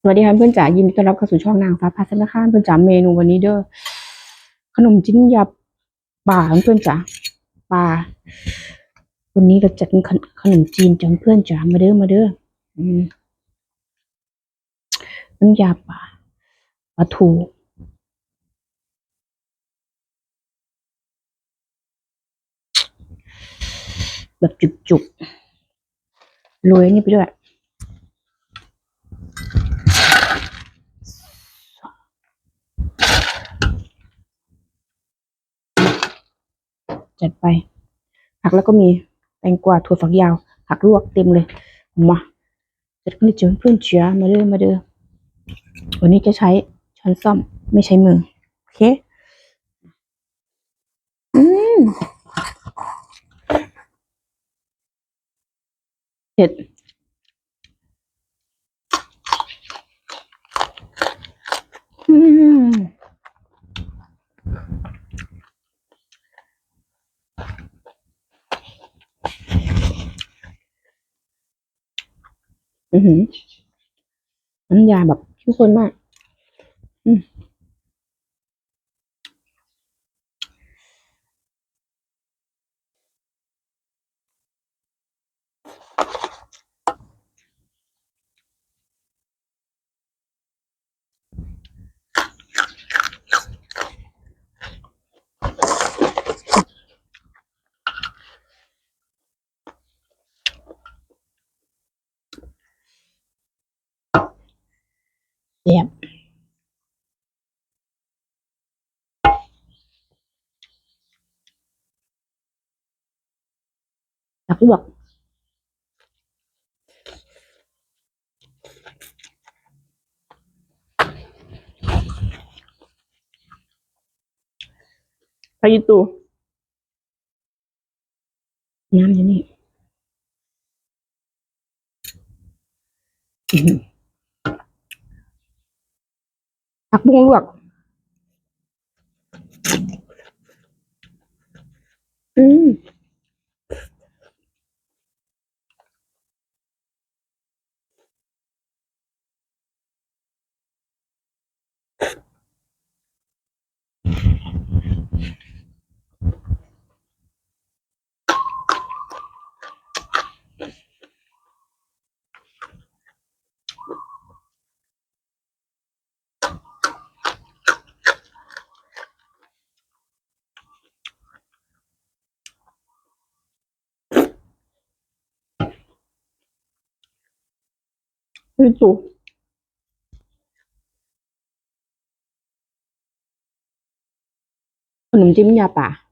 สวัสดีค่ะเพื่อนจ๋ายินดีต้อนรับเข้าสู่ช่องนางฟ้าพาสนาคารเพื่อนจ๋าเมนูวันนี้เด้อขนมจิ้นยาป่าเพื่อนจ๋าป่าวันนี้เราจัดขนขนมจีนจังเพื่อนจ๋ามาเด้อมาเด้ออืมน้ำยาป่าปลาทูแบบจุกๆโรยนี่ไปด้วย จัดไป ผักแล้วก็มีแตงกวาถั่วฝักยาว ผักลวกเต็มเลย มาจัดกันเลยจ้ะเพื่อนเจียมาเด้อมาเด้อวันนี้จะใช้ช้อนซ่อมไม่ใช้มือ โอเค อืมเผ็ดอืม อือหือน้ำยาแบบทุกคนมาก อืม ผักลวกไปยูตู น้ำอยู่นี่อื้อหือผักบุ้งลวกขนมจิ้มยาป่า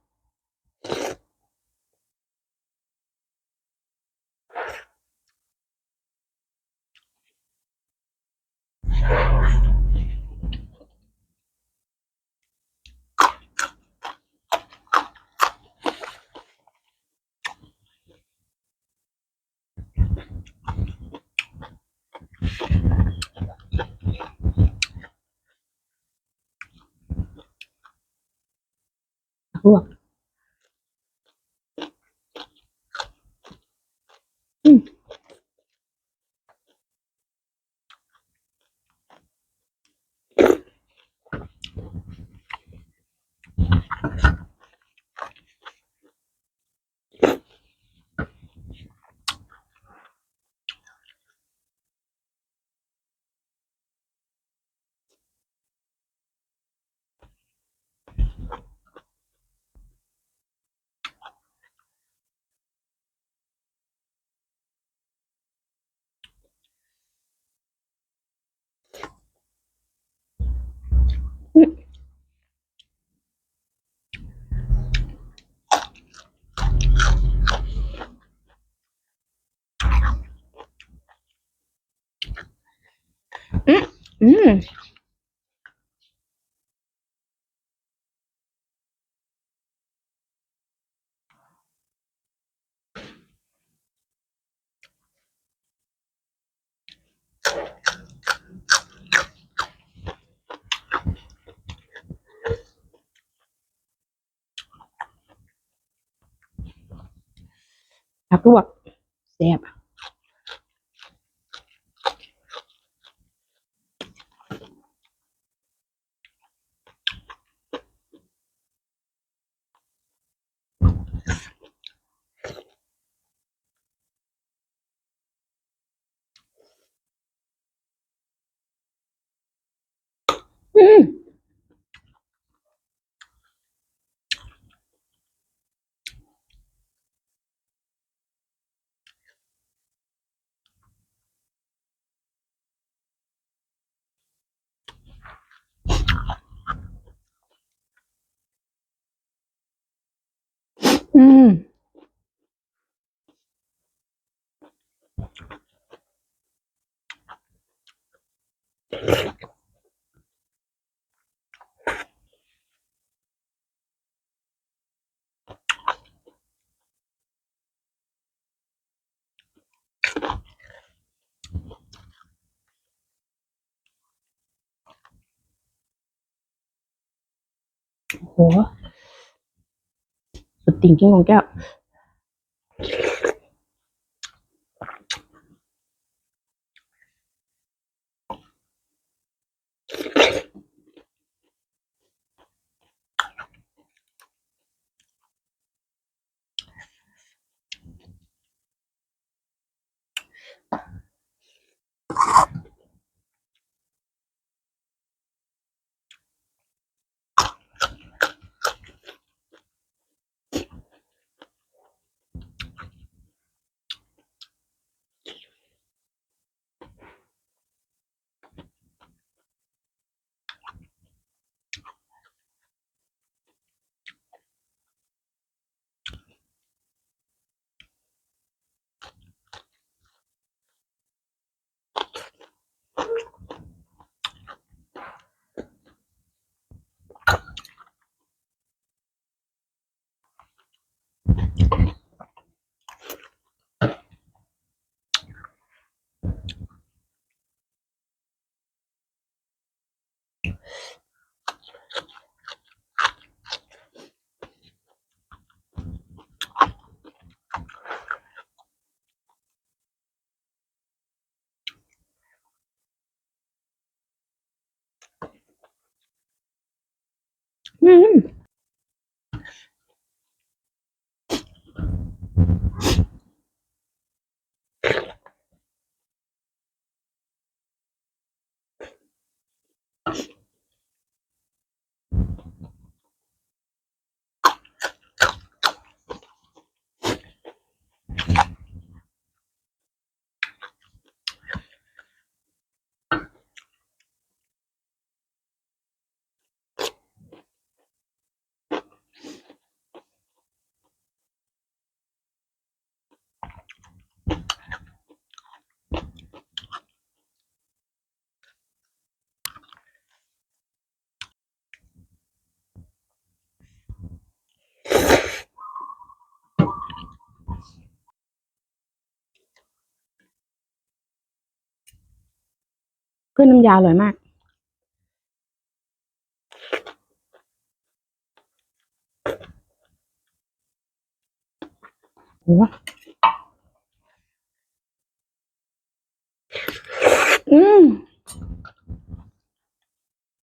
ผักลวก อืม อืมผักลวกแซ่บ โอ้โหสุดติ่งจริงของแก้ว อื เพื่อนน้ำยาอร่อยมาก โอ้อืม